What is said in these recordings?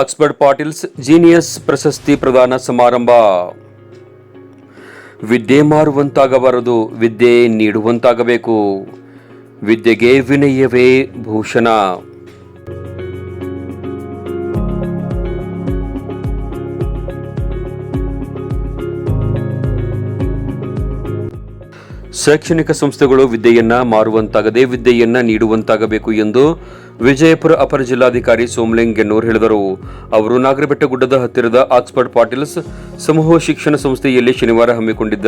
Oxford Patil's genius ಪ್ರಶಸ್ತಿ ಪ್ರದಾನ ಸಮಾರಂಭ. ವಿದ್ಯೆ ಮಾರುವಂತಾಗಬಾರದು, ವಿದ್ಯೆ ನೀಡುವಂತಾಗಬೇಕು. ವಿದ್ಯೆಗೆ ವಿನಯವೇ ಭೂಷಣ. ಶೈಕ್ಷಣಿಕ ಸಂಸ್ಥೆಗಳು ವಿದ್ಯೆಯನ್ನ ಮಾರುವಂತಾಗದೆ ವಿದ್ಯೆಯನ್ನ ನೀಡುವಂತಾಗಬೇಕು ಎಂದು ವಿಜಯಪುರ ಅಪರ ಜಿಲ್ಲಾಧಿಕಾರಿ ಸೋಮಲಿಂಗ್ ಗೆನ್ನೂರ್ ಹೇಳಿದರು. ಅವರು ನಾಗರಬೆಟ್ಟ ಗುಡ್ಡದ ಹತ್ತಿರದ ಆಕ್ಸ್ಫರ್ಡ್ ಪಾಟೀಲ್ಸ್ ಸಮೂಹ ಶಿಕ್ಷಣ ಸಂಸ್ಥೆಯಲ್ಲಿ ಶನಿವಾರ ಹಮ್ಮಿಕೊಂಡಿದ್ದ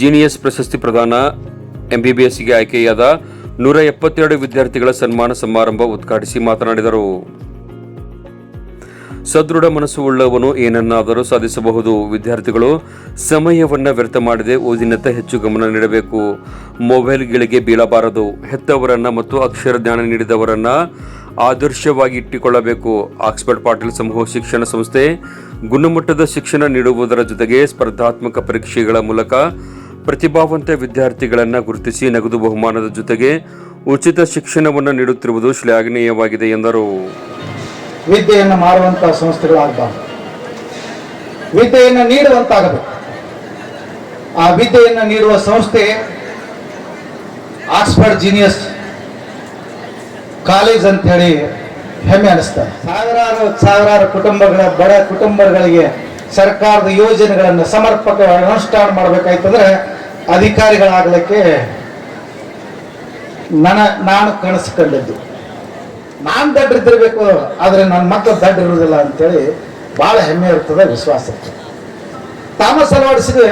ಜೀನಿಯಸ್ ಪ್ರಶಸ್ತಿ ಪ್ರದಾನ ಎಂಬಿಬಿಎಸ್ಗೆ ಆಯ್ಕೆಯಾದ ನೂರ ಎಪ್ಪತ್ತೆರಡು ವಿದ್ಯಾರ್ಥಿಗಳ ಸನ್ಮಾನ ಸಮಾರಂಭ ಉದ್ಘಾಟಿಸಿ ಮಾತನಾಡಿದರು. ಸದೃಢ ಮನಸ್ಸು ಉಳ್ಳವನು ಏನನ್ನಾದರೂ ಸಾಧಿಸಬಹುದು. ವಿದ್ಯಾರ್ಥಿಗಳು, ಸಮಯವನ್ನು ವ್ಯರ್ಥ ಮಾಡದೆ ಓದಿನತ್ತ ಹೆಚ್ಚು ಗಮನ ನೀಡಬೇಕು. ಮೊಬೈಲ್ಗಳಿಗೆ ಬೀಳಬಾರದು. ಹೆತ್ತವರನ್ನ ಮತ್ತು ಅಕ್ಷರ ಜ್ಞಾನ ನೀಡಿದವರನ್ನ ಆದರ್ಶವಾಗಿ ಇಟ್ಟುಕೊಳ್ಳಬೇಕು ಆಕ್ಸ್ಫರ್ಡ್ ಪಾಟೀಲ್ ಸಮೂಹ ಶಿಕ್ಷಣ ಸಂಸ್ಥೆ, ಗುಣಮಟ್ಟದ ಶಿಕ್ಷಣ ನೀಡುವುದರ ಜೊತೆಗೆ ಸ್ಪರ್ಧಾತ್ಮಕ ಪರೀಕ್ಷೆಗಳ ಮೂಲಕ ಪ್ರತಿಭಾವಂತ ವಿದ್ಯಾರ್ಥಿಗಳನ್ನು ಗುರುತಿಸಿ ನಗದು ಬಹುಮಾನದ ಜೊತೆಗೆ ಉಚಿತ ಶಿಕ್ಷಣವನ್ನು ನೀಡುತ್ತಿರುವುದು ಶ್ಲಾಘನೀಯವಾಗಿದೆ ಎಂದರು. ವಿದ್ಯೆಯನ್ನು ಮಾರುವಂಥ ಸಂಸ್ಥೆಗಳಾಗಬಾರ್ದು. ವಿದ್ಯೆಯನ್ನು ನೀಡುವಂತಾಗಬೇಕು. ಆ ವಿದ್ಯೆಯನ್ನು ನೀಡುವ ಸಂಸ್ಥೆ ಆಕ್ಸ್ಫರ್ಡ್ ಜೀನಿಯಸ್ ಕಾಲೇಜ್ ಅಂತ ಹೇಳಿ ಹೆಮ್ಮೆ ಅನಿಸ್ತಾರೆ ಸಾವಿರಾರು ಸಾವಿರಾರು ಕುಟುಂಬಗಳ, ಬಡ ಕುಟುಂಬಗಳಿಗೆ ಸರ್ಕಾರದ ಯೋಜನೆಗಳನ್ನು ಸಮರ್ಪಕವಾಗಿ ಅನುಷ್ಠಾನ ಮಾಡಬೇಕಾಯ್ತಂದ್ರೆ ಅಧಿಕಾರಿಗಳಾಗಲಿಕ್ಕೆ ನನ್ನ ನಾನು ಕಾಣಿಸ್ಕೊಂಡಿದ್ದು. ಕಂಡದ್ದು ನಾನು ದಡ್ಡಿದ್ದಿರ್ಬೇಕು ಆದರೆ ನನ್ನ ಮಕ್ಕಳು ದಡ್ಡ ಇರುವುದಿಲ್ಲ ಅಂತೇಳಿ ಭಾಳ ಹೆಮ್ಮೆ ಇರ್ತದೆ, ವಿಶ್ವಾಸ ಇರ್ತದೆ. ತಾಮಸ್ ಅಳವಡಿಸಿದ್ರೆ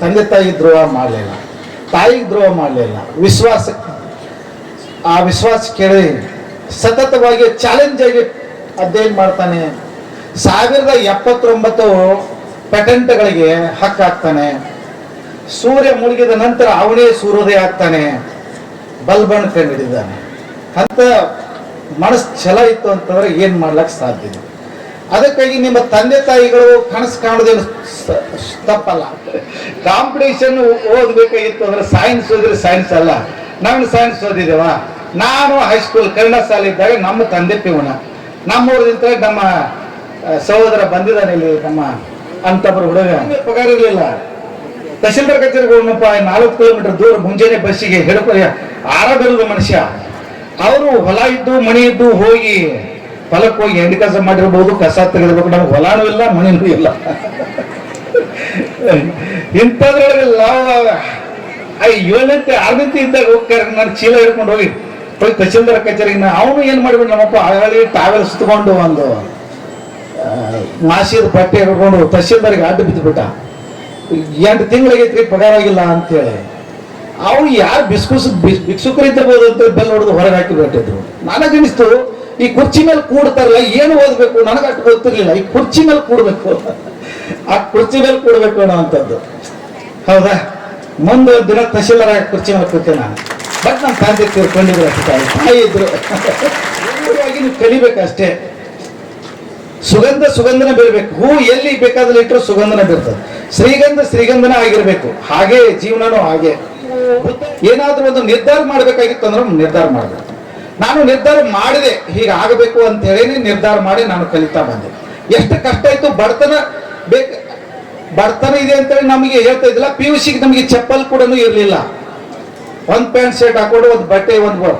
ತಂದೆ ತಾಯಿ ದ್ರೋಹ ಮಾಡಲಿಲ್ಲ ತಾಯಿಗೆ ದ್ರೋಹ ಮಾಡಲಿಲ್ಲ, ವಿಶ್ವಾಸ ಆ ವಿಶ್ವಾಸ ಕೇಳಿ ಸತತವಾಗಿ ಚಾಲೆಂಜ್ ಆಗಿ ಅಧ್ಯಯನ ಮಾಡ್ತಾನೆ. ಸಾವಿರದ ಎಪ್ಪತ್ತೊಂಬತ್ತು ಪೆಟೆಂಟ್ಗಳಿಗೆ ಹಕ್ಕಾಗ್ತಾನೆ ಸೂರ್ಯ ಮುಳುಗಿದ ನಂತರ ಅವನೇ ಸೂರ್ಯೋದಯ ಆಗ್ತಾನೆ. ಬಲ್ಬನ್ ಕಂಡಿದ್ದಾನೆ ಅಂತ ಮನಸ್ಸು ಛಲ ಇತ್ತು ಅಂತಂದ್ರೆ ಏನು ಮಾಡ್ಲಕ್ ಸಾಧ್ಯ ಇದೆ ಅದಕ್ಕಾಗಿ ನಿಮ್ಮ ತಂದೆ ತಾಯಿಗಳು ಕನಸು ಕಾಣೋದೇನು ತಪ್ಪಲ್ಲ. ಕಾಂಪಿಟೇಷನ್ ಓದ್ಬೇಕಾಗಿತ್ತು ಅಂದ್ರೆ ಸೈನ್ಸ್ ಓದಿದ್ರೆ ಸೈನ್ಸ್ ಅಲ್ಲ. ನಾನು ಸೈನ್ಸ್ ಓದಿದೇವ ನಾನು ಹೈಸ್ಕೂಲ್ ಕನ್ನಡ ಶಾಲೆ ಇದ್ದಾಗ ನಮ್ಮ ತಂದೆ ಪಿವನ. ನಮ್ಮೂರದಿಂದ ನಮ್ಮ ಸಹೋದರ ಬಂದಿದ್ದಾನೆ ಇಲ್ಲಿ ನಮ್ಮ ಅಂತಬ್ರು ಹುಡುಗ. ಪಗಾರ ಇರಲಿಲ್ಲ. ತಹಶೀಲ್ದಾರ್ ಕಚೇರಿಗೆ ಹೋಗಪ್ಪ ನಾಲ್ಕು ಕಿಲೋಮೀಟರ್ ದೂರ ಮುಂಜಾನೆ ಬಸ್ಸಿಗೆ ಹಿಡ್ಕೊ ಆರಾಮಿರೋದು ಮನುಷ್ಯ. ಅವರು ಹೊಲ ಇದ್ದು ಮನೆ ಇದ್ದು ಹೋಗಿ ಹೊಲಕ್ಕೆ ಹೋಗಿ ಎಂಡಿ ಕಸ ಮಾಡಿರ್ಬೋದು, ಕಸ ತೆಗೆದಿರ್ಬೇಕು ನಮ್ಗೆ ಹೊಲಾನೂ ಇಲ್ಲ ಮಣಿನೂ ಇಲ್ಲ. ಇಂಥದ್ರೊಳಗೆ ಏಳಂತೆ ಆರನಂತೆ ಇದ್ದಾಗ ಹೋಗ್ತಾರೆ. ನಾನು ಚೀಲ ಹಿಡ್ಕೊಂಡು ಹೋಗಿ ಹೋಗಿ ತಹಶೀಲ್ದಾರ್ ಕಚೇರಿಗೆ ನಾ- ಅವನು ಏನು ಮಾಡಿಬಿಟ್ಟು ನಮ್ಮಪ್ಪ? ಆಗಲಿ ಟಾವೆಲ್ ಸುತ್ತಕೊಂಡು ಒಂದು ಮಾಸಿದ ಬಟ್ಟೆ ಹಿಡ್ಕೊಂಡು ತಹಶೀಲ್ದಾರಿಗೆ ಅಡ್ಡ ಬಿದ್ದುಬಿಟ್ಟ ಎಂಟು ತಿಂಗಳಿಗೆ ಪಗಾರ ಆಗಿಲ್ಲ ಅಂತೇಳಿ. ಅವ್ರು ಯಾರು ಬಿಸ್ಕುಸ್ ಭಿಕ್ಷುಕರಿದ್ದಬಹುದು ಅಂತ ಬೆಲ್ ಹೊಡೆದು ಹೊರಗೆ ಹಾಕಿ ಬಿಟ್ಟಿದ್ರು. ನನಗನಿಸ್ತು ಈ ಕುರ್ಚಿ ಮೇಲೆ ಕೂಡ್ತಾರಲ್ಲ, ಏನು ಓದಬೇಕು? ನನಗೆ ಅಷ್ಟು ಗೊತ್ತಿರ್ಲಿಲ್ಲ. ಈ ಕುರ್ಚಿ ಮೇಲೆ ಕೂಡಬೇಕು. ಆ ಕುರ್ಚಿ ಮೇಲೆ ಕೂಡಬೇಕು ಅನ್ನೋ ಅಂಥದ್ದು. ಹೌದಾ? ಮುಂದೆ ದಿನ ತಹಶೀಲ್ದಾರ ಕುರ್ಚಿ ಮೇಲೆ ಕೂತೆ ನಾನು. ಬಟ್ ನನ್ನ ತಂದೆ ತೀರ್ಕೊಂಡಿದ್ರು ಅಷ್ಟೇ. ತಾಯಿ ತಾಯಿ ಇದ್ರು. ಹಾಗಾಗಿ ನೀವು ಕಲಿಬೇಕಷ್ಟೇ ಸುಗಂಧ ಸುಗಂಧನ ಬೀರ್ಬೇಕು ಹೂ ಎಲ್ಲಿ ಬೇಕಾದ್ರೆ ಇಟ್ಟರು ಸುಗಂಧನ ಬೀರ್ತದೆ ಶ್ರೀಗಂಧ ಶ್ರೀಗಂಧನ ಆಗಿರ್ಬೇಕು. ಹಾಗೆ, ಜೀವನನೂ ಹಾಗೆ. ಏನಾದ್ರೂ ಒಂದು ನಿರ್ಧಾರ ಮಾಡಬೇಕಾಗಿತ್ತು ಅಂದ್ರೆ ನಿರ್ಧಾರ ಮಾಡಬೇಕು. ನಾನು ನಿರ್ಧಾರ ಮಾಡಿದೆ, ಹೀಗೆ ಆಗಬೇಕು ಅಂತ ಹೇಳಿ ನಿರ್ಧಾರ ಮಾಡಿ ನಾನು ಕಲಿತಾ ಬಂದೆ. ಎಷ್ಟು ಕಷ್ಟ ಇತ್ತು, ಬಡತನ ಬೇಕ, ಬಡತನ ಇದೆ ಅಂತೇಳಿ ನಮಗೆ ಹೇಳ್ತಾ ಇದ್ದಿಲ್ಲ ಪಿ ಯು ಸಿಗೆ ನಮಗೆ ಚಪ್ಪಲ್ ಕೂಡ ಇರಲಿಲ್ಲ. ಒಂದು ಪ್ಯಾಂಟ್ ಶರ್ಟ್ ಹಾಕೊಂಡು ಒಂದು ಬಟ್ಟೆ, ಒಂದು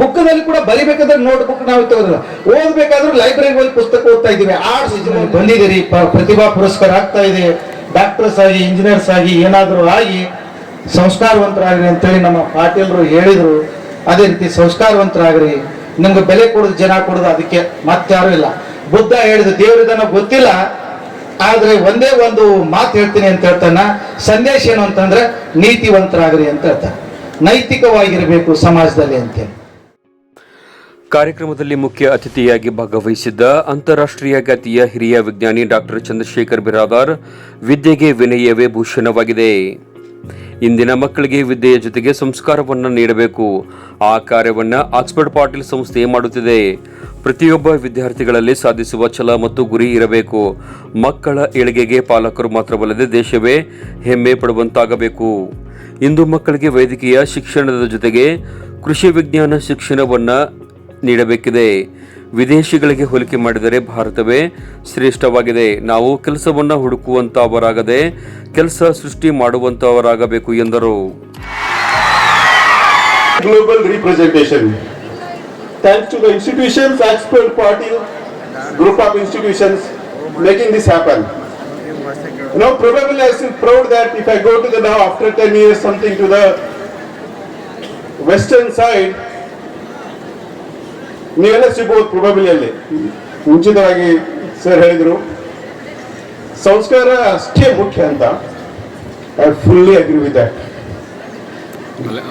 ಬುಕ್ನಲ್ಲಿ ಕೂಡ ಬರಿಬೇಕಾದ್ರೆ ನೋಟ್ ಬುಕ್ ನಾವು ತಗೋದಿಲ್ಲ. ಓದ್ಬೇಕಾದ್ರೂ ಲೈಬ್ರರಿ ಹೋಗಿ ಪುಸ್ತಕ ಓದ್ತಾ ಇದೀವಿ ಆರ್ಟ್ಸ್ ಬಂದಿದ್ದೀರಿ ಪ್ರತಿಭಾ ಪುರಸ್ಕಾರ ಆಗ್ತಾ ಇದೆ. ಡಾಕ್ಟರ್ಸ್ ಆಗಿ, ಇಂಜಿನಿಯರ್ಸ್ ಆಗಿ, ಏನಾದರೂ ಆಗಿ ಸಂಸ್ಕಾರವಂತರಾಗ್ರಿ ಅಂತೇಳಿ ನಮ್ಮ ಪಾಟೀಲರು ಹೇಳಿದ್ರು. ಅದೇ ರೀತಿ ಸಂಸ್ಕಾರವಂತರಾಗ್ರಿ. ನಿಮ್ಗೆ ಬೆಲೆ ಕೊಡೋದು, ಜನ ಕೊಡೋದು ಅದಕ್ಕೆ ಮತ್ತಾರು ಇಲ್ಲ. ಬುದ್ಧ ಹೇಳಿದ ದೇವರಿದನ ಗೊತ್ತಿಲ್ಲ. ಆದರೆ ಒಂದೇ ಒಂದು ಮಾತು ಹೇಳ್ತೀನಿ ಅಂತ ಹೇಳ್ತಾನ. ಸಂದೇಶ ಏನು ಅಂತಂದ್ರೆ ನೀತಿವಂತರಾಗ್ರಿ ಅಂತ ಹೇಳ್ತಾರೆ ನೈತಿಕವಾಗಿರಬೇಕು ಸಮಾಜದಲ್ಲಿ ಅಂತೇಳಿ. ಕಾರ್ಯಕ್ರಮದಲ್ಲಿ ಮುಖ್ಯ ಅತಿಥಿಯಾಗಿ ಭಾಗವಹಿಸಿದ್ದ ಅಂತಾರಾಷ್ಟ್ರೀಯ ಖ್ಯಾತಿಯ ಹಿರಿಯ ವಿಜ್ಞಾನಿ ಡಾಕ್ಟರ್ ಚಂದ್ರಶೇಖರ್ ಬಿರಾದಾರ್, ವಿದ್ಯೆಗೆ ವಿನಯವೇ ಭೂಷಣವಾಗಿದೆ. ಇಂದಿನ ಮಕ್ಕಳಿಗೆ ವಿದ್ಯೆಯ ಜೊತೆಗೆ ಸಂಸ್ಕಾರವನ್ನು ನೀಡಬೇಕು. ಆ ಕಾರ್ಯವನ್ನ ಆಕ್ಸ್ಫರ್ಡ್ ಪಾಟೀಲ್ ಸಂಸ್ಥೆ ಮಾಡುತ್ತಿದೆ. ಪ್ರತಿಯೊಬ್ಬ ವಿದ್ಯಾರ್ಥಿಗಳಲ್ಲಿ ಸಾಧಿಸುವ ಛಲ ಮತ್ತು ಗುರಿ ಇರಬೇಕು. ಮಕ್ಕಳ ಏಳಿಗೆಗೆ ಪಾಲಕರು ಮಾತ್ರವಲ್ಲದೆ ದೇಶವೇ ಹೆಮ್ಮೆ ಪಡುವಂತಾಗಬೇಕು. ಇಂದು ಮಕ್ಕಳಿಗೆ ವೈದ್ಯಕೀಯ ಶಿಕ್ಷಣದ ಜೊತೆಗೆ ಕೃಷಿ ವಿಜ್ಞಾನ ಶಿಕ್ಷಣವನ್ನ ನೀಡಬೇಕಿದೆ. ವಿದೇಶಿಗಳಿಗೆ ಹೋಲಿಕೆ ಮಾಡಿದರೆ ಭಾರತವೇ ಶ್ರೇಷ್ಠವಾಗಿದೆ. ನಾವು ಕೆಲಸವನ್ನು ಹುಡುಕುವಂತಹವರಾಗದೆ ಕೆಲಸ ಸೃಷ್ಟಿ ಮಾಡುವಂತಹವರಾಗಬೇಕು ಎಂದರು. Global representation thanks to the institution expert party group of institutions making this happen no probable I's proud that if I go to the after time year something to the western side ನೀವೆಲ್ಲ ಸಿಗ್ಬೋದು ಪ್ರೊಬಬಲಿ ಅಲ್ಲಿ. ಮುಂಚಿತವಾಗಿ sir ಹೇಳಿದ್ರು. ಸಂಸ್ಕಾರ ಅಷ್ಟೇ ಮುಖ್ಯ ಅಂತ. I fully agree with that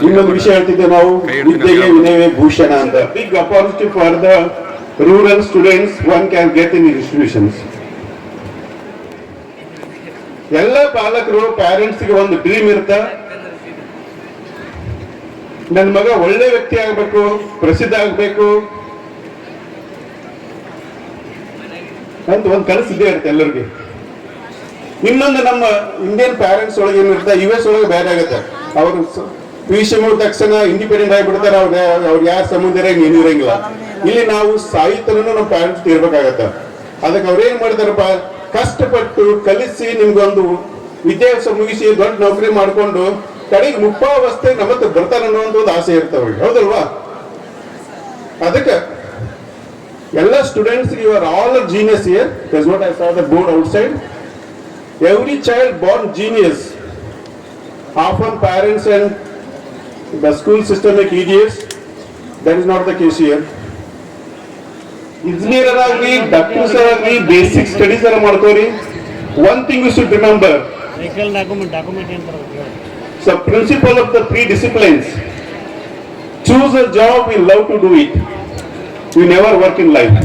ಇನ್ನೊಂದು ವಿಷಯ ಹೇಳ್ತಿದ್ದೆ ನಾವು, ವಿದ್ಯೆಗೆ ವಿನಯವೇ ಭೂಷಣ ಅಂತ. Big opportunity for the rural students one can get in institutions ಎಲ್ಲ ಪಾಲಕರು ಪ್ಯಾರೆಂಟ್ಸ್ಗೆ ಒಂದು ಡ್ರೀಮ್ ಇರುತ್ತೆ? ನನ್ನ ಮಗ ಒಳ್ಳೆ ವ್ಯಕ್ತಿ ಆಗಬೇಕು, ಪ್ರಸಿದ್ಧ ಆಗ್ಬೇಕು ಅಂತ ಒಂದು ಕಲಿಸಿದ್ದೆ ಇರುತ್ತೆ ಎಲ್ಲರಿಗೆ. ಇನ್ನೊಂದು ನಮ್ಮ ಇಂಡಿಯನ್ ಪ್ಯಾರೆಂಟ್ಸ್ ಒಳಗೆ ಏನಿರುತ್ತೆ ಯು ಎಸ್ ಒಳಗೆ ಬೇರೆ ಆಗುತ್ತೆ. ಅವರು ಪಿ ಯು ಸಿ ಮುಗಿದ ತಕ್ಷಣ ಇಂಡಿಪೆಂಡೆಂಟ್ ಆಗಿಬಿಡ್ತಾರೆ, ಅವ್ರ ಅವ್ರು ಯಾರ ಇರಂಗ ಏನು ಇರಂಗಿಲ್ಲ. ಇಲ್ಲಿ ನಾವು ಸಾಹಿತ್ಯನೂ ನಮ್ಮ ಪ್ಯಾರೆಂಟ್ಸ್ ಇರ್ಬೇಕಾಗತ್ತೆ. ಅದಕ್ಕೆ ಅವ್ರೇನ್ ಮಾಡ್ತಾರಪ್ಪ ಕಷ್ಟಪಟ್ಟು ಕಲಿಸಿ ನಿಮ್ಗೊಂದು ವಿದ್ಯಾಭ್ಯಾಸ ಮುಗಿಸಿ ದೊಡ್ಡ ನೌಕರಿ ಮಾಡ್ಕೊಂಡು ಕಡೆಗೆ ಮುಪ್ಪಾವಸ್ಥೆ ನಮ್ಮ ಬರ್ತಾರ ಅನ್ನೋ ಒಂದು ಆಸೆ ಇರ್ತಾವ ಹೌದಲ್ವಾ? ಅದಕ್ಕೆ ಎಲ್ಲ students you are all genius here thus what I saw the board outside every child born genius. Often parents and the school system make idiots. That is not the case here. Engineer ಆಗಲಿ doctors ಆಗಲಿ basic studies ಅನ್ನ ಮಾಡ್ಕೋರಿ one thing you should remember vehicle document document ಅಂತ ಸ principal of the three disciplines choose a job we love to do it you never work in life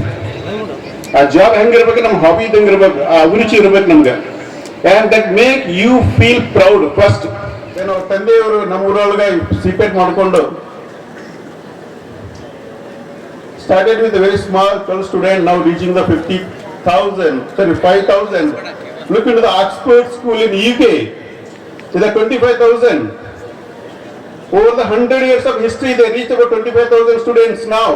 ಆ job ಹೆಂಗಿರ್ಬೇಕು ನಮ್ಮ hobby ಇದ್ದಂಗೆ ಇರ್ಬೇಕು ಆ ಅಭಿರುಚಿ ಇರ್ಬೇಕು ನಮ್ಗೆ and that make you feel proud first ಏನೋ ತಂದೆಯವರು ನಮ್ಮ ಊರೊಳಗೆ ಸಿಪೆಟ್ ಮಾಡ್ಕೊಂಡು started with a very small 12 student now reaching the 50,000 sorry 5,000 look into the Oxford school in UK is a 25,000 over the 100 years of history they reached about 25,000 students now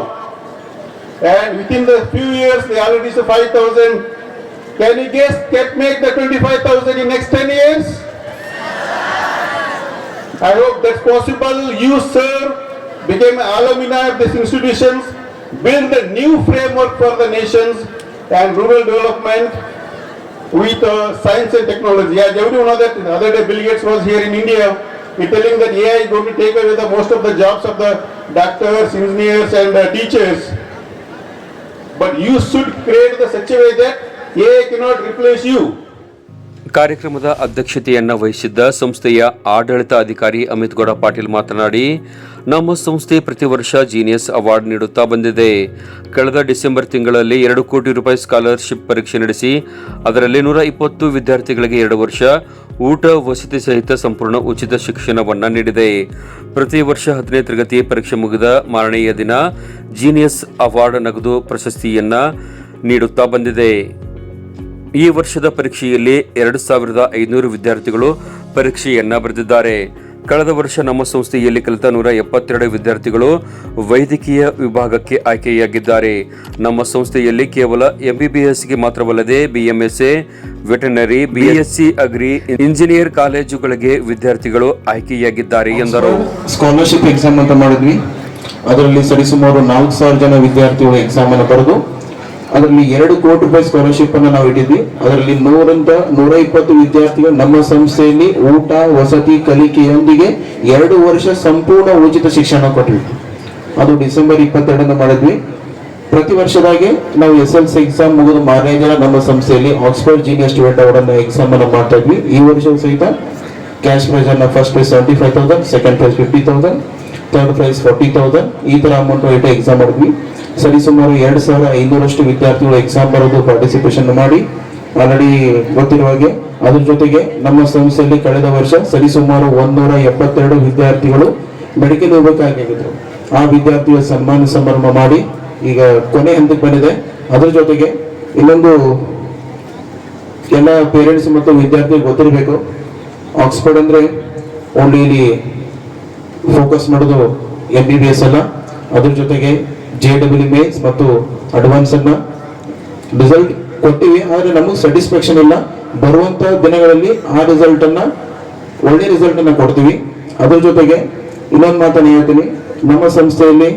and within the few years they already the 5,000 can you guess can make the 25,000 in next 10 years I hope that's possible. You, sir, became alumni of these institutions, build a new framework for the nations and rural development with uh, science and technology. As everyone know that the other day Bill Gates was here in India, telling that AI is going to take away the most of the jobs of the doctors, engineers and uh, teachers. But you should create the such a way that AI cannot replace you. ಕಾರ್ಯಕ್ರಮದ ಅಧ್ಯಕ್ಷತೆಯನ್ನು ವಹಿಸಿದ್ದ ಸಂಸ್ಥೆಯ ಆಡಳಿತ ಅಧಿಕಾರಿ ಅಮಿತ್ ಗೌಡ ಪಾಟೀಲ್ ಮಾತನಾಡಿ ನಮ್ಮ ಸಂಸ್ಥೆ ಪ್ರತಿ ವರ್ಷ ಜೀನಿಯಸ್ ಅವಾರ್ಡ್ ನೀಡುತ್ತಾ ಬಂದಿದೆ. ಕಳೆದ ಡಿಸೆಂಬರ್ ತಿಂಗಳಲ್ಲಿ ಎರಡು ಕೋಟಿ ರೂಪಾಯಿ ಸ್ಕಾಲರ್ಶಿಪ್ ಪರೀಕ್ಷೆ ನಡೆಸಿ, ಅದರಲ್ಲಿ ನೂರ ಇಪ್ಪತ್ತು ವಿದ್ಯಾರ್ಥಿಗಳಿಗೆ ಎರಡು ವರ್ಷ ಊಟ, ವಸತಿ ಸಹಿತ ಸಂಪೂರ್ಣ ಉಚಿತ ಶಿಕ್ಷಣವನ್ನು ನೀಡಿದೆ. ಪ್ರತಿ ವರ್ಷ ಹತ್ತನೇ ತರಗತಿ ಪರೀಕ್ಷೆ ಮುಗಿದ ಮಾರನೆಯ ದಿನ ಜೀನಿಯಸ್ ಅವಾರ್ಡ್ ನಗದು ಪ್ರಶಸ್ತಿಯನ್ನ ನೀಡುತ್ತಾ ಬಂದಿದೆ. ಈ ವರ್ಷದ ಪರೀಕ್ಷೆಯಲ್ಲಿ ಎರಡು ಸಾವಿರದ ಐನೂರು ವಿದ್ಯಾರ್ಥಿಗಳು ಪರೀಕ್ಷೆಯನ್ನ ಬರೆದಿದ್ದಾರೆ. ಕಳೆದ ವರ್ಷ ನಮ್ಮ ಸಂಸ್ಥೆಯಲ್ಲಿ ಕಲಿತ ನೂರ ಎಪ್ಪತ್ತೆರಡು ವಿದ್ಯಾರ್ಥಿಗಳು ವೈದ್ಯಕೀಯ ವಿಭಾಗಕ್ಕೆ ಆಯ್ಕೆಯಾಗಿದ್ದಾರೆ. ನಮ್ಮ ಸಂಸ್ಥೆಯಲ್ಲಿ ಕೇವಲ ಎಂಬಿಬಿಎಸ್ಗೆ ಮಾತ್ರವಲ್ಲದೆ B M S A veterinary B Sc agri, engineer ಕಾಲೇಜುಗಳಿಗೆ ವಿದ್ಯಾರ್ಥಿಗಳು ಆಯ್ಕೆಯಾಗಿದ್ದಾರೆ ಎಂದರು. ಸ್ಕಾಲರ್ಶಿಪ್ ಎಕ್ಸಾಮ್ ಅಂತ ಮಾಡಿದ್ವಿ. ಅದರಲ್ಲಿ ಸರಿಸುಮಾರು ನಾಲ್ಕು ಸಾವಿರ ಜನ ವಿದ್ಯಾರ್ಥಿಗಳು ಎಕ್ಸಾಮ್ ಅನ್ನು ಬರೆದು ಅದರಲ್ಲಿ ಎರಡು ಕೋಟಿ ರೂಪಾಯಿ ಸ್ಕಾಲರ್ಶಿಪ್ ಅನ್ನು ನಾವು ಇಟ್ಟಿದ್ವಿ. ಅದರಲ್ಲಿ ನೂರಿಂದ ನೂರ ಇಪ್ಪತ್ತು ವಿದ್ಯಾರ್ಥಿಗಳು ನಮ್ಮ ಸಂಸ್ಥೆಯಲ್ಲಿ ಊಟ, ವಸತಿ, ಕಲಿಕೆಯೊಂದಿಗೆ ಎರಡು ವರ್ಷ ಸಂಪೂರ್ಣ ಉಚಿತ ಶಿಕ್ಷಣ ಕೊಟ್ಟಿವಿ ಅದು ಡಿಸೆಂಬರ್ ಇಪ್ಪತ್ತೆರಡನ್ನು ಮಾಡಿದ್ವಿ. ಪ್ರತಿ ವರ್ಷದಾಗೆ ನಾವು ಎಸ್ ಎಲ್ ಸಿ ಎಕ್ಸಾಮ್ ಮುಗಿದು ಮಾರನೇ ದಿನ ನಮ್ಮ ಸಂಸ್ಥೆಯಲ್ಲಿ ಆಕ್ಸ್ಫರ್ಡ್ ಜೀನಿಯಸ್ ಸ್ಟೂಡೆಂಟ್ ಅವರನ್ನು ಎಕ್ಸಾಮ್ ಅನ್ನು ಮಾಡ್ತಾ ಇದ್ವಿ. ಈ ವರ್ಷವೂ ಸಹಿತ ಕ್ಯಾಶ್ ಪ್ರೈಸ್ ಅನ್ನು first prize seventy five thousand second prize fifty thousand third prize forty thousand ಈ ತರ ಅಮೌಂಟ್ ಇಟ್ಟು ಎಕ್ಸಾಮ್ ಮಾಡಿದ್ವಿ. ಸರಿ, ಸುಮಾರು ಎರಡು ಸಾವಿರ ಐನೂರಷ್ಟು ವಿದ್ಯಾರ್ಥಿಗಳು ಎಕ್ಸಾಮ್ ಬರೋದು ಪಾರ್ಟಿಸಿಪೇಷನ್ ಮಾಡಿ. ಆಲ್ರೆಡಿ ಗೊತ್ತಿರುವ ಹಾಗೆ, ಅದ್ರ ಜೊತೆಗೆ ನಮ್ಮ ಸಂಸ್ಥೆಯಲ್ಲಿ ಕಳೆದ ವರ್ಷ ಸರಿಸುಮಾರು ಒಂದೂರ ಎಪ್ಪತ್ತೆರಡು ವಿದ್ಯಾರ್ಥಿಗಳು ಮೆಡಿಕಲ್ ಹೋಗಬೇಕಾಗಿದ್ರು ಆ ವಿದ್ಯಾರ್ಥಿಗಳ ಸನ್ಮಾನ ಸಮಾರಂಭ ಮಾಡಿ ಈಗ ಕೊನೆ ಹಂತಕ್ಕೆ ಬಂದಿದೆ. ಅದ್ರ ಜೊತೆಗೆ ಇನ್ನೊಂದು ಎಲ್ಲ ಪೇರೆಂಟ್ಸ್ ಮತ್ತು ವಿದ್ಯಾರ್ಥಿಗಳು ಗೊತ್ತಿರಬೇಕು. ಆಕ್ಸ್ಫರ್ಡ್ ಅಂದ್ರೆ ಓನ್ಲಿ ಫೋಕಸ್ ಮಾಡೋದು ಎಂ ಬಿ ಬಿ ಎಸ್ ಅಲ್ಲ. ಅದ್ರ ಜೊತೆಗೆ ಜೆ ಡಬ್ಲ್ಯೂ ಎಸ್ ಮತ್ತು ಅಡ್ವಾನ್ಸ್ ಅನ್ನ ರಿಸಲ್ಟ್ ಕೊಟ್ಟಿವಿ, ಆದ್ರೆ ನಮಗೆ ಸ್ಯಾಟಿಸ್ಫ್ಯಾಕ್ಷನ್ ಇಲ್ಲ. ಬರುವಂತ ದಿನಗಳಲ್ಲಿ ಆ ರಿಸಲ್ಟ್ ಅನ್ನ, ಒಳ್ಳೆ ರಿಸಲ್ಟ್ ಅನ್ನ ಕೊಡ್ತೀವಿ. ಅದ್ರ ಜೊತೆಗೆ ಇನ್ನೊಂದು ಮಾತನ್ನು ಹೇಳ್ತೀನಿ. ನಮ್ಮ ಸಂಸ್ಥೆಯಲ್ಲಿ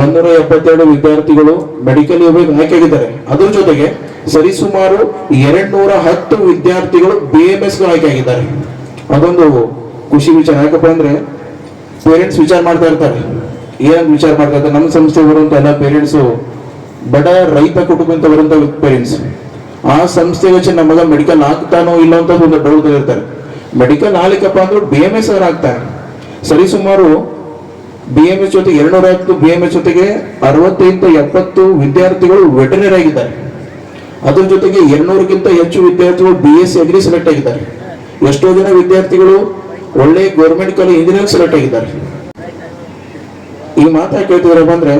ಒಂದೂರ ಎಪ್ಪತ್ತೆರಡು ವಿದ್ಯಾರ್ಥಿಗಳು ಮೆಡಿಕಲ್ ವಿಭಾಗ ಆಯ್ಕೆಯಾಗಿದ್ದಾರೆ ಅದ್ರ ಜೊತೆಗೆ ಸರಿಸುಮಾರು ಎರಡ್ ನೂರ ಹತ್ತು ವಿದ್ಯಾರ್ಥಿಗಳು ಬಿ ಎಂ ಎಸ್ ಆಯ್ಕೆ ಆಗಿದ್ದಾರೆ. ಅದೊಂದು ಖುಷಿ ವಿಚಾರ. ಯಾಕಪ್ಪ ಅಂದ್ರೆ ಪೇರೆಂಟ್ಸ್ ವಿಚಾರ ಮಾಡ್ತಾ ಇರ್ತಾರೆ? ಏನಂತ ವಿಚಾರ ಮಾಡ್ತಾ ಇರ್ತಾರೆ? ನಮ್ಮ ಸಂಸ್ಥೆ ಬರುವಂತ ಎಲ್ಲ ಪೇರೆಂಟ್ಸು ಬಡ ರೈತ ಕುಟುಂಬದಿಂದ ಬರುವಂತ ಪೇರೆಂಟ್ಸ್ ಆ ಸಂಸ್ಥೆ ವೆಚ್ಚ ನಮ್ಮ ಮಗ ಮೆಡಿಕಲ್ ಆಗ್ತಾನೋ ಇಲ್ಲ ಅಂತ ಒಂದು ಡೌಟ್ ಇರ್ತಾರೆ. ಮೆಡಿಕಲ್ ಆಗ್ಲಿಕ್ಕಪ್ಪ ಅಂದ್ರೆ ಬಿ ಎಂ ಎಸ್ ಅವ್ರು ಆಗ್ತಾರೆ. ಸರಿಸುಮಾರು ಬಿ ಎಂ ಎಸ್ ಜೊತೆಗೆ ಎರಡ್ನೂರ ಹತ್ತು ಬಿ ಎಂ ಎಸ್ ಜೊತೆಗೆ ಅರವತ್ತೈದು ಎಪ್ಪತ್ತು ವಿದ್ಯಾರ್ಥಿಗಳು ವೆಟನರಿ ಆಗಿದ್ದಾರೆ. ಅದ್ರ ಜೊತೆಗೆ ಎರಡ್ನೂರಕ್ಕಿಂತ ಹೆಚ್ಚು ವಿದ್ಯಾರ್ಥಿಗಳು B S C agri select ಆಗಿದ್ದಾರೆ. ಎಷ್ಟೋ ಜನ ವಿದ್ಯಾರ್ಥಿಗಳು ಒಳ್ಳೆ ಗೌರ್ಮೆಂಟ್ ಕಾಲೇಜ್ ಇಂಜಿನಿಯರಿಂಗ್ ಸೆಲೆಕ್ಟ್ ಆಗಿದ್ದಾರೆ. ಈ ಮಾತಾ ಕೇಳ್ತಿದ್ರೆ ಬಂದ್ರೆ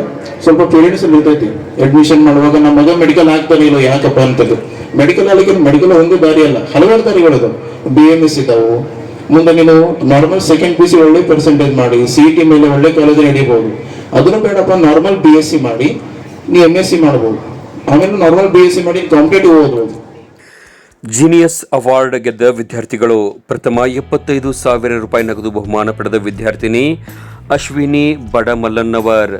ಸ್ವಲ್ಪ ಪೇರೆಂಟ್ಸ್ ಇರ್ತೈತಿ. ಅಡ್ಮಿಷನ್ ಮಾಡುವಾಗ ನಮ್ಮ ಮಗ ಮೆಡಿಕಲ್ ಆಗ್ತಾರೆ ಇಲ್ಲ ಯಾಕಪ್ಪ ಅಂತದ್ದು ಮೆಡಿಕಲ್ ಅಲ್ಲಿಗೆ ಮೆಡಿಕಲ್ ಒಂದೇ ದಾರಿ ಅಲ್ಲ, ಹಲವಾರು ದಾರಿಗಳಿದಾವೆ ಬಿ ಎಂ ಎಸ್ ಇದಾವು. ಮುಂದೆ ನೀನು ನಾರ್ಮಲ್ ಸೆಕೆಂಡ್ ಪಿ ಸಿ ಒಳ್ಳೆ ಪರ್ಸೆಂಟೇಜ್ ಮಾಡಿ ಸಿ ಟಿ ಮೇಲೆ ಒಳ್ಳೆ ಕಾಲೇಜ್ ನಡೀಬಹುದು ಅದನ್ನು ಬೇಡಪ್ಪ ನಾರ್ಮಲ್ ಬಿ ಎಸ್ ಸಿ ಮಾಡಿ, ನೀ ಎಂ ಎಸ್ ಸಿ ಮಾಡ್ಬೋದು. ಆಮೇಲೆ ನಾರ್ಮಲ್ ಬಿ ಎಸ್ ಸಿ ಮಾಡಿ ಕಾಂಪಿಟೇಟಿವ್ ಓದ್ಬೋದು. ಜೀನಿಯಸ್ ಅವಾರ್ಡ್ ಗೆದ್ದ ವಿದ್ಯಾರ್ಥಿಗಳು ಪ್ರಥಮ ಎಪ್ಪತ್ತೈದು ಸಾವಿರ ರೂಪಾಯಿ ನಗದು ಬಹುಮಾನ ಪಡೆದ ವಿದ್ಯಾರ್ಥಿನಿ ಅಶ್ವಿನಿ ಬಡಮಲ್ಲನ್ನವರ್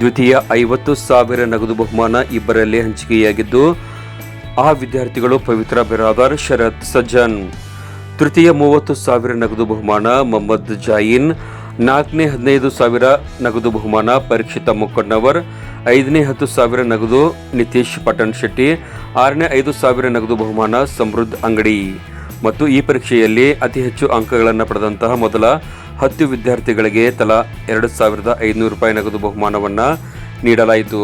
ದ್ವಿತೀಯ ಐವತ್ತು ಸಾವಿರ ನಗದು ಬಹುಮಾನ ಇಬ್ಬರಲ್ಲಿ ಹಂಚಿಕೆಯಾಗಿದ್ದು, ಆ ವಿದ್ಯಾರ್ಥಿಗಳು ಪವಿತ್ರ ಬಿರಾದಾರ್ ಶರತ್ ಸಜ್ಜನ್. ತೃತೀಯ ಮೂವತ್ತು ಸಾವಿರ ನಗದು ಬಹುಮಾನ ಮೊಹಮ್ಮದ್ ಜಾಯಿನ್, ನಾಲ್ಕನೇ ಹದಿನೈದು ಸಾವಿರ ನಗದು ಬಹುಮಾನ ಪರೀಕ್ಷಿತ ಮುಕ್ಕಣ್ಣವರ್ ಐದನೇ ಹತ್ತು ಸಾವಿರ ನಗದು ನಿತೀಶ್ ಪಟನ್ ಶೆಟ್ಟಿ, ಆರನೇ ಐದು ಸಾವಿರ ನಗದು ಬಹುಮಾನ ಸಮೃದ್ಧ ಅಂಗಡಿ. ಮತ್ತು ಈ ಪರೀಕ್ಷೆಯಲ್ಲಿ ಅತಿ ಹೆಚ್ಚು ಅಂಕಗಳನ್ನು ಪಡೆದಂತಹ ಮೊದಲ ಹತ್ತು ವಿದ್ಯಾರ್ಥಿಗಳಿಗೆ ತಲಾ ಎರಡು ಸಾವಿರದ ಐದುನೂರು ರೂಪಾಯಿ ನಗದು ಬಹುಮಾನವನ್ನು ನೀಡಲಾಯಿತು.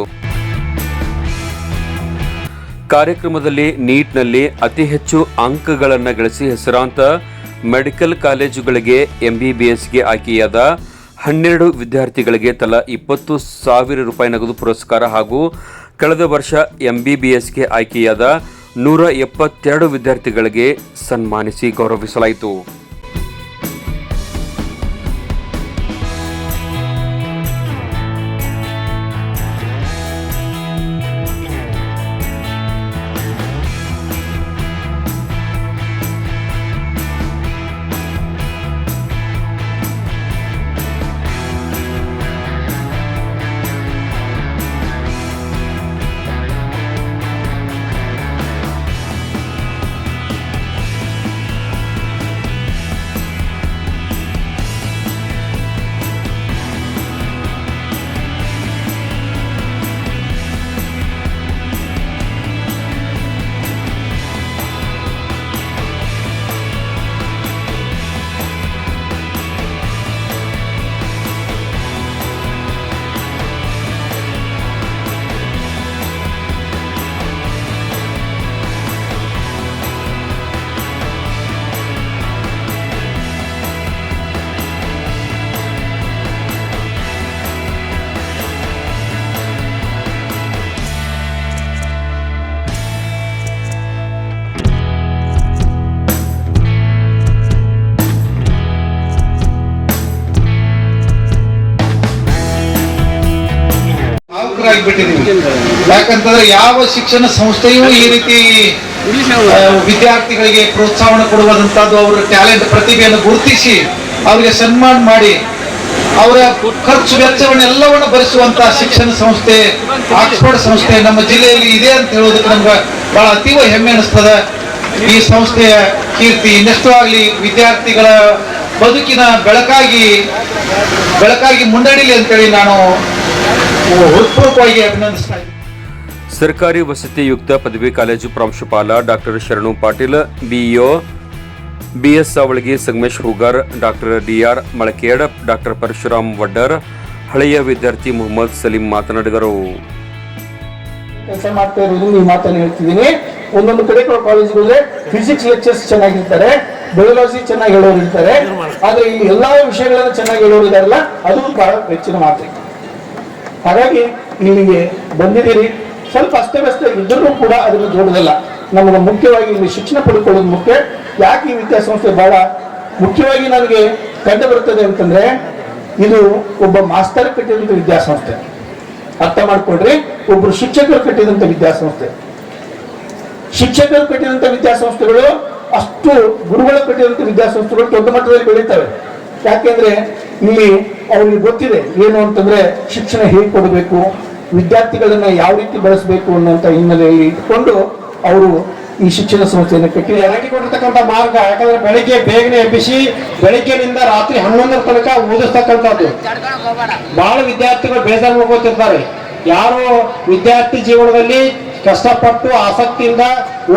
ಕಾರ್ಯಕ್ರಮದಲ್ಲಿ ನೀಟ್ನಲ್ಲಿ ಅತಿ ಹೆಚ್ಚು ಅಂಕಗಳನ್ನು ಗಳಿಸಿ ಹೆಸರಾಂತ ಮೆಡಿಕಲ್ ಕಾಲೇಜುಗಳಿಗೆ ಎಂಬಿಬಿಎಸ್ಗೆ ಆಯ್ಕೆಯಾದ ಹನ್ನೆರಡು ವಿದ್ಯಾರ್ಥಿಗಳಿಗೆ ತಲಾ ಇಪ್ಪತ್ತು ಸಾವಿರ ರೂಪಾಯಿ ನಗದು ಪುರಸ್ಕಾರ ಹಾಗೂ ಕಳೆದ ವರ್ಷ ಎಂಬಿಬಿಎಸ್ಗೆ ಆಯ್ಕೆಯಾದ ನೂರ ಎಪ್ಪತ್ತೆರಡು ವಿದ್ಯಾರ್ಥಿಗಳಿಗೆ ಸನ್ಮಾನಿಸಿ ಗೌರವಿಸಲಾಯಿತು. ಯಾಕಂತಂದ್ರೆ ಯಾವ ಶಿಕ್ಷಣ ಸಂಸ್ಥೆಯೂ ಈ ರೀತಿ ವಿದ್ಯಾರ್ಥಿಗಳಿಗೆ ಪ್ರೋತ್ಸಾಹನ ಕೊಡುವಂತದ್ದು ಅವರ ಟ್ಯಾಲೆಂಟ್ ಪ್ರತಿಭೆಯನ್ನು ಗುರುತಿಸಿ ಅವರಿಗೆ ಸನ್ಮಾನ ಮಾಡಿ ಅವರ ಖರ್ಚು ವೆಚ್ಚವನ್ನೆಲ್ಲವನ್ನು ಭರಿಸುವಂತ ಶಿಕ್ಷಣ ಸಂಸ್ಥೆ, ಆಕ್ಸ್ಫರ್ಡ್ ಸಂಸ್ಥೆ ನಮ್ಮ ಜಿಲ್ಲೆಯಲ್ಲಿ ಇದೆ ಅಂತ ಹೇಳೋದಕ್ಕೆ ನಮ್ಗೆ ಬಹಳ ಅತೀವ ಹೆಮ್ಮೆ ಅನಿಸ್ತದ. ಈ ಸಂಸ್ಥೆಯ ಕೀರ್ತಿ, ಇನ್ನೆಷ್ಟು ಆಗಲಿ ವಿದ್ಯಾರ್ಥಿಗಳ ಬದುಕಿನ ಬೆಳಕಾಗಿ ಬೆಳಕಾಗಿ ಮುನ್ನಡೀಲಿ ಅಂತೇಳಿ ನಾನು ಹೃತ್ಪೂರ್ವಕವಾಗಿ ಅಭಿನಂದಿಸ್ತಾ ಸರ್ಕಾರಿ ವಸತಿಯುಕ್ತ ಪದವಿ ಕಾಲೇಜು ಪ್ರಾಂಶುಪಾಲ doctor Sharanu Patil, B E O B S Savalagi Sangamesh Hugar, doctor D R Malakhed, doctor Parashuram Waddar, ಹಳೆಯ ವಿದ್ಯಾರ್ಥಿ ಮೊಹಮ್ಮದ್ ಸಲೀಂ ಮಾತನಾಡಿದರು. ಕೆಲಸ ಮಾಡ್ತಾ ಇರೋದು ಈ ಮಾತನ್ನು ಹೇಳ್ತಿದ್ದೀನಿ. ಒಂದೊಂದು ಕಡೆ ಕಾಲೇಜ್ಗಳಿಗೆ ಫಿಸಿಕ್ಸ್ ಲೆಕ್ಚರ್ಸ್ ಚೆನ್ನಾಗಿರ್ತಾರೆ ಬಯೋಲಜಿ ಚೆನ್ನಾಗಿ ಹೇಳೋರು ಇರ್ತಾರೆ ಆದ್ರೆ ಇಲ್ಲಿ ಎಲ್ಲಾ ವಿಷಯಗಳನ್ನು ಚೆನ್ನಾಗಿ ಹೇಳೋರು ಇದಾರಲ್ಲ ಅದು ಬಹಳ ಹೆಚ್ಚಿನ ಮಾತ್ರೆ. ಹಾಗಾಗಿ ಇಲ್ಲಿಗೆ ಬಂದಿದ್ದೀರಿ. ಸ್ವಲ್ಪ ಅಸ್ತವ್ಯಸ್ತ ಇದ್ದರೂ ಕೂಡ ಅದನ್ನು ದೊಡ್ಡದಲ್ಲ ನಮಗೆ ಮುಖ್ಯವಾಗಿ ಇಲ್ಲಿ ಶಿಕ್ಷಣ ಪಡ್ಕೊಳ್ಳೋದು ಮುಖ್ಯ. ಯಾಕೆ ಈ ವಿದ್ಯಾಸಂಸ್ಥೆ ಬಹಳ ಮುಖ್ಯವಾಗಿ ನನಗೆ ಕಂಡು ಬರ್ತದೆ ಅಂತಂದ್ರೆ, ಇದು ಒಬ್ಬ ಮಾಸ್ತರ್ ಕಟ್ಟಿದಂಥ ವಿದ್ಯಾಸಂಸ್ಥೆ ಅರ್ಥ ಮಾಡ್ಕೊಳ್ರಿ ಒಬ್ಬರು ಶಿಕ್ಷಕರು ಕಟ್ಟಿದಂಥ ವಿದ್ಯಾಸಂಸ್ಥೆ ಶಿಕ್ಷಕರು ಕಟ್ಟಿದಂಥ ವಿದ್ಯಾಸಂಸ್ಥೆಗಳು ಅಷ್ಟು ಗುರುಗಳು ಕಟ್ಟಿದಂಥ ವಿದ್ಯಾಸಂಸ್ಥೆಗಳು ದೊಡ್ಡ ಮಟ್ಟದಲ್ಲಿ ಬೆಳೀತವೆ. ಯಾಕೆಂದ್ರೆ ಇಲ್ಲಿ ಅವ್ರಿಗೆ ಗೊತ್ತಿದೆ, ಏನು ಅಂತಂದ್ರೆ ಶಿಕ್ಷಣ ಹೇಗೆ ಕೊಡಬೇಕು ವಿದ್ಯಾರ್ಥಿಗಳನ್ನ ಯಾವ ರೀತಿ ಬೆಳೆಸಬೇಕು ಅನ್ನೋಂಥ ಹಿನ್ನೆಲೆಯಲ್ಲಿ ಇಟ್ಕೊಂಡು ಅವರು ಈ ಶಿಕ್ಷಣ ಸಂಸ್ಥೆಯನ್ನು ಕಟ್ಟಿದ್ದಾರೆ. ಕೊಡ್ತಕ್ಕಂಥ ಮಾರ್ಗ, ಯಾಕಂದ್ರೆ ಬೆಳಿಗ್ಗೆ ಬೇಗನೆ ಎಬ್ಬಿಸಿ ಬೆಳಿಗ್ಗೆನಿಂದ ರಾತ್ರಿ ಹನ್ನೊಂದರ ತನಕ ಓದಿಸ್ತಕ್ಕಂಥದ್ದು. ಬಹಳ ವಿದ್ಯಾರ್ಥಿಗಳು ಬೇಸರ ಮಾಡ್ಕೋತಿರ್ತಾರೆ. ಯಾರು ವಿದ್ಯಾರ್ಥಿ ಜೀವನದಲ್ಲಿ ಕಷ್ಟಪಟ್ಟು ಆಸಕ್ತಿಯಿಂದ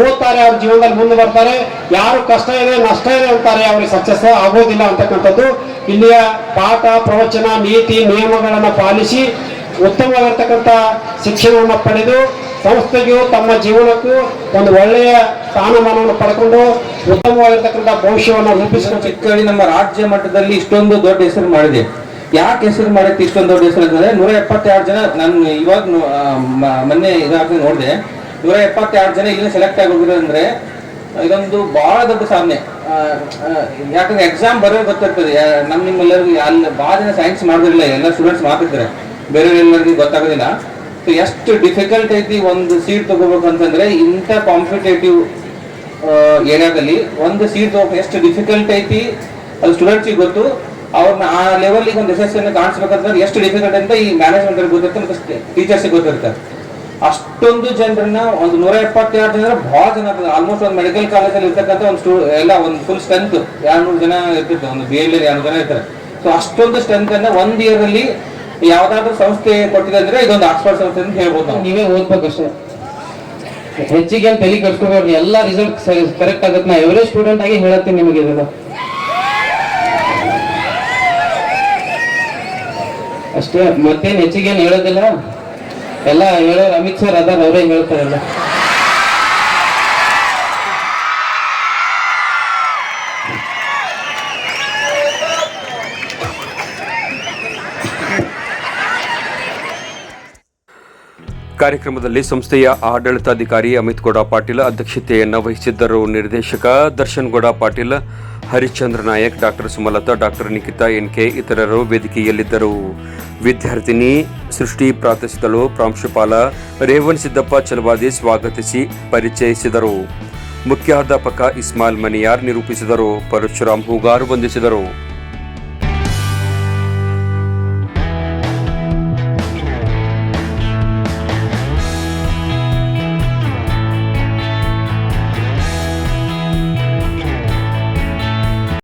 ಓದ್ತಾರೆ, ಅವ್ರ ಜೀವನದಲ್ಲಿ ಮುಂದೆ ಬರ್ತಾರೆ. ಯಾರು ಕಷ್ಟ ಇದೆ, ನಷ್ಟ ಇದೆ ಅಂತಾರೆ, ಅವ್ರಿಗೆ ಸಕ್ಸಸ್ ಆಗೋದಿಲ್ಲ ಅಂತಕ್ಕಂಥದ್ದು. ಇಲ್ಲಿಯ ಪಾಠ, ಪ್ರವಚನ, ನೀತಿ, ನಿಯಮಗಳನ್ನು ಪಾಲಿಸಿ ಉತ್ತಮವಾಗಿರ್ತಕ್ಕಂಥ ಶಿಕ್ಷಣವನ್ನು ಪಡೆದು ಸಂಸ್ಥೆಗೂ ತಮ್ಮ ಜೀವನಕ್ಕೂ ಒಂದು ಒಳ್ಳೆಯ ಸ್ಥಾನಮಾನವನ್ನು ಪಡ್ಕೊಂಡು ಉತ್ತಮವಾಗಿರ್ತಕ್ಕಂಥ ಭವಿಷ್ಯವನ್ನು ರೂಪಿಸಿಕೊಂಡು ಚಿಕ್ಕಳ್ಳಿ ನಮ್ಮ ರಾಜ್ಯ ಮಟ್ಟದಲ್ಲಿ ಇಷ್ಟೊಂದು ದೊಡ್ಡ ಹೆಸರು ಮಾಡಿದೆ. ಯಾಕೆ ಹೆಸರು ಮಾಡಿತ್ತು ಇಷ್ಟೊಂದು ದೊಡ್ಡ ಹೆಸರು ಅಂತಂದ್ರೆ ನೂರ ಎಪ್ಪತ್ತಾರು ಜನ ನಾನು ಇವಾಗ ಮೊನ್ನೆ ಇದಾಗ ನೋಡಿದೆ. ನೂರ ಎಪ್ಪತ್ತಾರು ಜನ ಇಲ್ಲಿ ಸೆಲೆಕ್ಟ್ ಆಗಿ ಹೋಗಿರೋದಂದ್ರೆ, ಇದೊಂದು ಬಹಳ ದೊಡ್ಡ ಸಾಧನೆ. ಯಾಕಂದ್ರೆ ಎಕ್ಸಾಮ್ ಬರೋದು ಗೊತ್ತಿರ್ತದೆ. ನಮ್ಮ ನಮ್ ನಿಮ್ಮೆಲ್ಲರಿಗೂ ಅಲ್ಲಿ ಬಹಳ ಜನ ಸೈನ್ಸ್ ಮಾಡೋದಿಲ್ಲ ಎಲ್ಲ ಸ್ಟೂಡೆಂಟ್ಸ್ ಮಾತಿರ್ತಾರೆ ಬೇರೆಯವರೆಲ್ಲರಿಗೂ ಗೊತ್ತಾಗೋದಿಲ್ಲ. ಸೊ ಎಷ್ಟು ಡಿಫಿಕಲ್ಟ್ ಐತಿ ಒಂದು ಸೀಟ್ ತಗೋಬೇಕು ಅಂತಂದ್ರೆ ಇಂಥ ಕಾಂಪಿಟೇಟಿವ್ ಏರಿಯಾದಲ್ಲಿ ಒಂದು ಸೀಟ್ ತಗೋಬೇಕು ಎಷ್ಟು ಡಿಫಿಕಲ್ಟ್ ಐತಿ ಅದು ಸ್ಟೂಡೆಂಟ್ಸಿಗೆ ಗೊತ್ತು. ಅವ್ರನ್ನ ಆ ಲೆವೆಲ್ಗೆ ಒಂದು ಯಶಸ್ಸನ್ನು ಕಾಣಿಸ್ಬೇಕಂತಂದ್ರೆ ಎಷ್ಟು ಡಿಫಿಕಲ್ಟ್ ಅಂತ ಈ ಮ್ಯಾನೇಜ್ಮೆಂಟ್ ಗೊತ್ತಿರುತ್ತೆ ಮತ್ತು ಟೀಚರ್ಸಿಗೆ ಗೊತ್ತಿರುತ್ತೆ. ಅಷ್ಟೊಂದು ಜನರನ್ನ ಒಂದು ನೂರ ಎಪ್ಪತ್ತಾರು ಜನ ಬಹಳ ಜನ ಆಲ್ಮೋಸ್ಟ್ ಒಂದು ಮೆಡಿಕಲ್ ಕಾಲೇಜಲ್ಲಿ ಇರ್ತಕ್ಕಂಥ ಒಂದು ಸ್ಟೂ ಎಲ್ಲ ಒಂದು ಫುಲ್ ಸ್ಟ್ರೆಂತ್ ಎರಡು ನೂರು ಜನ ಇರ್ತಿತ್ತು, ಒಂದು ಬಿ ಎಲ್ ಎರಡು ಜನ ಇರ್ತಾರೆ. ಸೊ ಅಷ್ಟೊಂದು ಸ್ಟ್ರೆಂತ್ ಅನ್ನ ಒಂದು ಇಯರ್ ಅಲ್ಲಿ ಯಾವ್ದಾದ್ರು ಸಂಸ್ಥೆ ಕೊಟ್ಟಿದೆ ಇದೊಂದು ಆಕ್ಸ್ಫರ್ಡ್ ಸಂಸ್ಥೆ ಅಂತ ಹೇಳ್ಬೋದು ನಾವು. ಓದ್ಬೇಕಷ್ಟೇ ಹೆಚ್ಚಿಗೆ ಏನು ತಲೆ ಕೆಡ್ಸ್ಕೋಬೇಡ್ರಿ. ಎಲ್ಲ ರಿಸಲ್ಟ್ ಕರೆಕ್ಟ್ ಆಗುತ್ತೆ. ನಾ ಎವರೇಜ್ ಸ್ಟೂಡೆಂಟ್ ಆಗಿ ಹೇಳತ್ತೀನಿ ನಿಮಗೆ ಇದೆಲ್ಲ. ಅಷ್ಟೇ. ಮತ್ತೇನು ಹೆಚ್ಚಿಗೆ ಏನು ಹೇಳೋದಿಲ್ಲ. ಎಲ್ಲ ಹೇಳೋರು ಅಮಿತ್ ಸರ್ ಅದಾರ, ಅವರೇ ಹೇಳ್ತಾರಲ್ಲ ಕಾರ್ಯಕ್ರಮದಲ್ಲಿ ಸಂಸ್ಥೆಯ ಆಡಳಿತಾಧಿಕಾರಿ ಅಮಿತ್ ಗೌಡ ಪಾಟೀಲ್ ಅಧ್ಯಕ್ಷತೆಯನ್ನು ವಹಿಸಿದ್ದರು. ನಿರ್ದೇಶಕ Darshan Gowda Patil, Harishchandra Nayak, doctor Sumalatha, doctor Nikhitha N K ಇತರರು ವೇದಿಕೆಯಲ್ಲಿದ್ದರು. ವಿದ್ಯಾರ್ಥಿನಿ ಸೃಷ್ಟಿ ಪ್ರಾರ್ಥಿಸಿದಳು. ಪ್ರಾಂಶುಪಾಲ ರೇವಣ್ ಸಿದ್ದಪ್ಪ ಚಲವಾದಿ ಸ್ವಾಗತಿಸಿ ಪರಿಚಯಿಸಿದರು. ಮುಖ್ಯಾಧ್ಯಾಪಕ ಇಸ್ಮಾಲ್ ಮನಿಯಾರ್ ನಿರೂಪಿಸಿದರು. ಪರಶುರಾಮ್ ಹೂಗಾರ್ ವಂದಿಸಿದರು.